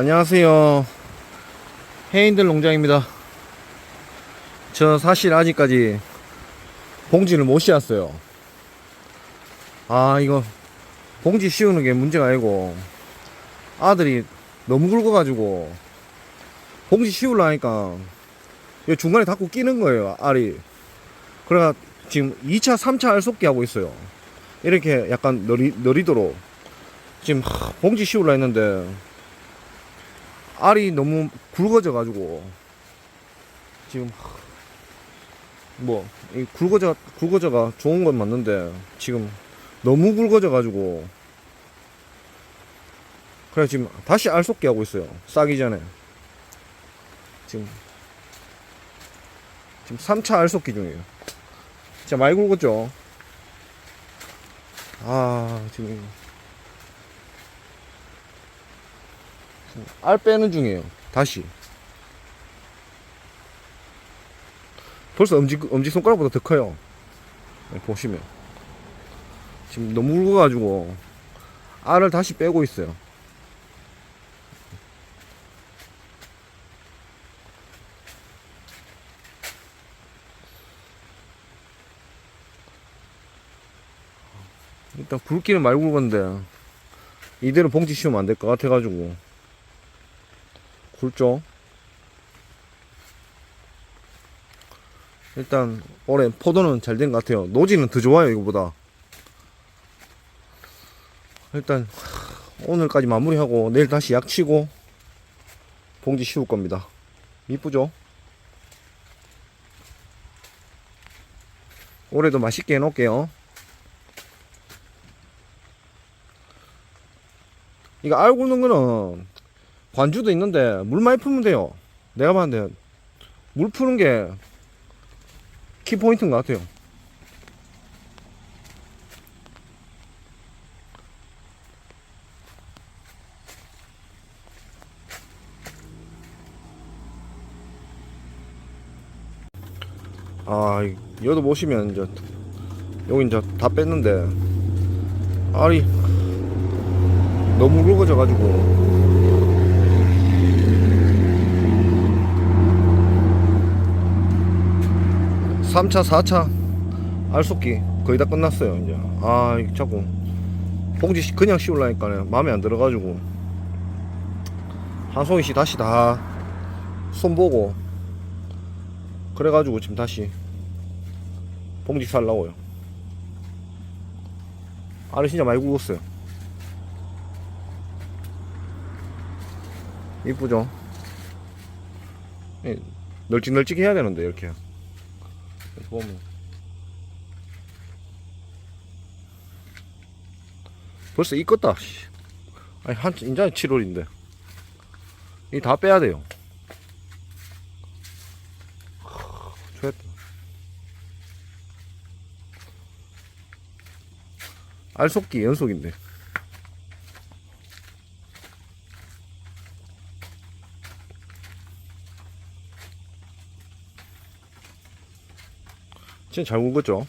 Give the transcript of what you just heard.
안녕하세요. 해인들 농장입니다. 저 사실 아직까지 봉지를 못 씌웠어요. 아, 이거 봉지 씌우는 게 문제가 아니고 아들이 너무 굵어가지고 봉지 씌우려니까 이 중간에 자꾸 끼는 거예요, 알이. 그래가 지금 2차, 3차 알 쏟기 하고 있어요. 이렇게 약간 느리, 느리도록 지금 하, 봉지 씌우려 했는데 알이 너무 굵어져 가지고 지금 뭐 이 굵어져 굵어져가 좋은 건 맞는데 지금 너무 굵어져 가지고 그래 지금 다시 알 쏟기 하고 있어요. 싸기 전에. 지금 지금 3차 알 쏟기 중이에요. 진짜 많이 굵었죠? 아 지금 알 빼는 중이에요. 다시. 벌써 엄지, 엄지 손가락보다 더 커요. 네, 보시면. 지금 너무 굵어가지고, 알을 다시 빼고 있어요. 일단 굵기는 말고 굵은데, 이대로 봉지 씌우면 안 될 것 같아가지고, 굵죠. 일단 올해 포도는 잘 된 것 같아요. 노지는 더 좋아요 이거보다. 일단 오늘까지 마무리하고 내일 다시 약 치고 봉지 씌울 겁니다. 이쁘죠? 올해도 맛있게 해놓을게요. 이거 알 굵는 거는 관주도 있는데 물 많이 풀면 돼요. 내가 봤는데 물 푸는 게 키포인트인 것 같아요. 아, 이- 여기도 보시면 이제 여기 이제 다 뺐는데 알이 너무 굵어져 가지고 3차, 4차 알속기 거의 다 끝났어요, 이제. 아, 자꾸 봉지 씨- 그냥 씌우려니까 마음에 안 들어가지고 한송이 씨 다시 다 손보고 그래가지고 지금 다시 봉지 살라고요. 알이 진짜 많이 굵었어요. 이쁘죠? 예, 널찍널찍 해야 되는데, 이렇게. 보면 벌써 익었다 씨. 아니 한 인자 7월인데. 이 다 빼야 돼요. 좋았다. 알속기 연속인데 진짜 잘 굵었죠